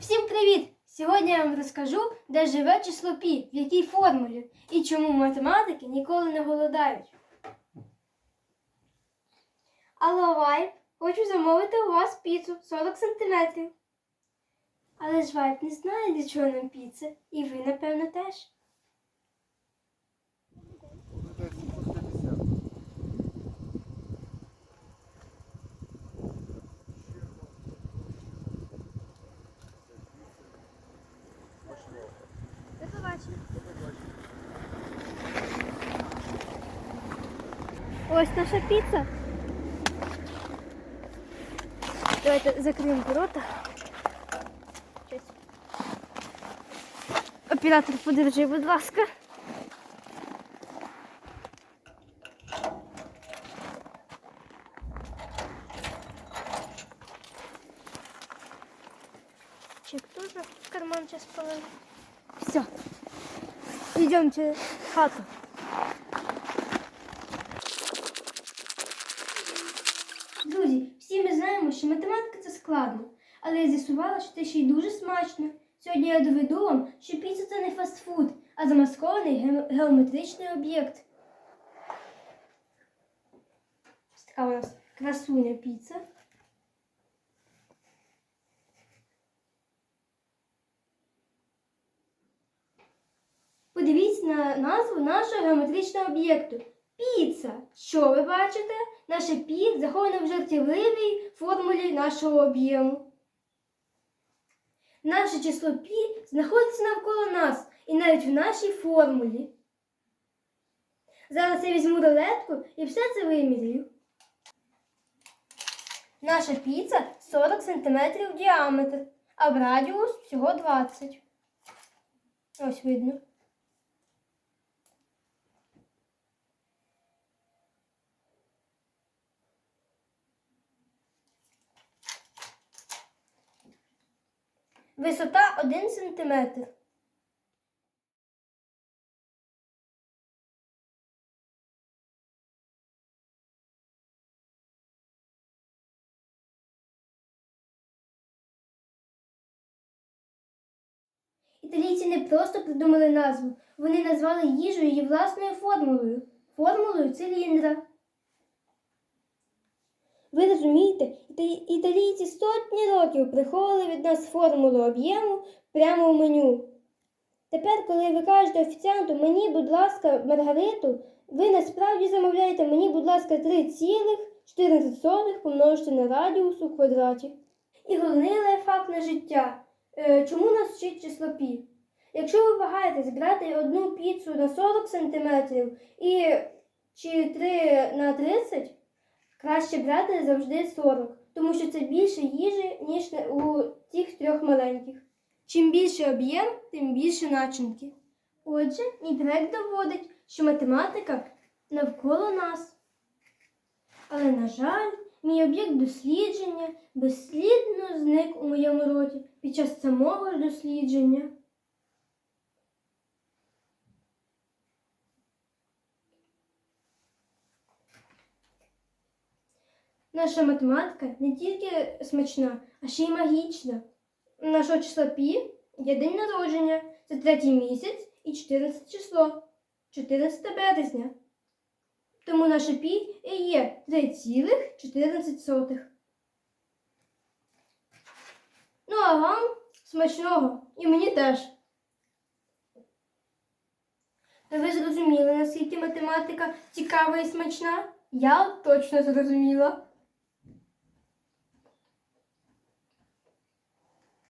Всім привіт! Сьогодні я вам розкажу, де живе число пі, в якій формулі і чому математики ніколи не голодають. Алло, Вайп, хочу замовити у вас піцу 40 сантиметрів. Але ж Вайп не знає, для чого нам піца, і ви, напевно, теж. Ось наша піца. Давайте закриємо ворота. Оператор, подержи, будь ласка. Чек тоже в карман сейчас положу. Все. Идемте в хату. Що математика це складно, але я з'ясувала, що це ще й дуже смачно. Сьогодні я доведу вам, що піца це не фастфуд, а замаскований ге- геометричний об'єкт. Ось така у нас красуня піца. Подивіться на назву нашого геометричного об'єкту. Піца. Що ви бачите? Наше пі заховане в жартівливій формулі нашого об'єму. Наше число пі знаходиться навколо нас і навіть в нашій формулі. Зараз я візьму рулетку і все це вимірюю. Наша піца 40 см в діаметр, а в радіус всього 20. Ось видно. Висота 1 см. Італійці не просто придумали назву, вони назвали їжу її власною формулою формулою циліндра. Ви розумієте, італійці сотні років приховували від нас формулу об'єму прямо в меню. Тепер, коли ви кажете офіціанту, мені, будь ласка, Маргариту, ви насправді замовляєте мені, будь ласка, 3,14 помножити на радіус у квадраті. І головний лайфхак на життя. Е, чому нас вчить число пі? Якщо ви вагаєтесь брати одну піцу на 40 см і чи 3 на 30, Краще брати завжди 40, тому що це більше їжі, ніж у тих трьох маленьких. Чим більше об'єм, тим більше начинки. Отже, мій проект доводить, що математика навколо нас. Але, на жаль, мій об'єкт дослідження безслідно зник у моєму роті під час самого дослідження. Наша математика не тільки смачна, а ще й магічна. Нашого числа пі є день народження. Це третій місяць і 14 число, 14 березня. Тому наше пі і є 3,14. Ну, а вам смачного і мені теж. Та ви зрозуміли, наскільки математика цікава і смачна? Я точно зрозуміла.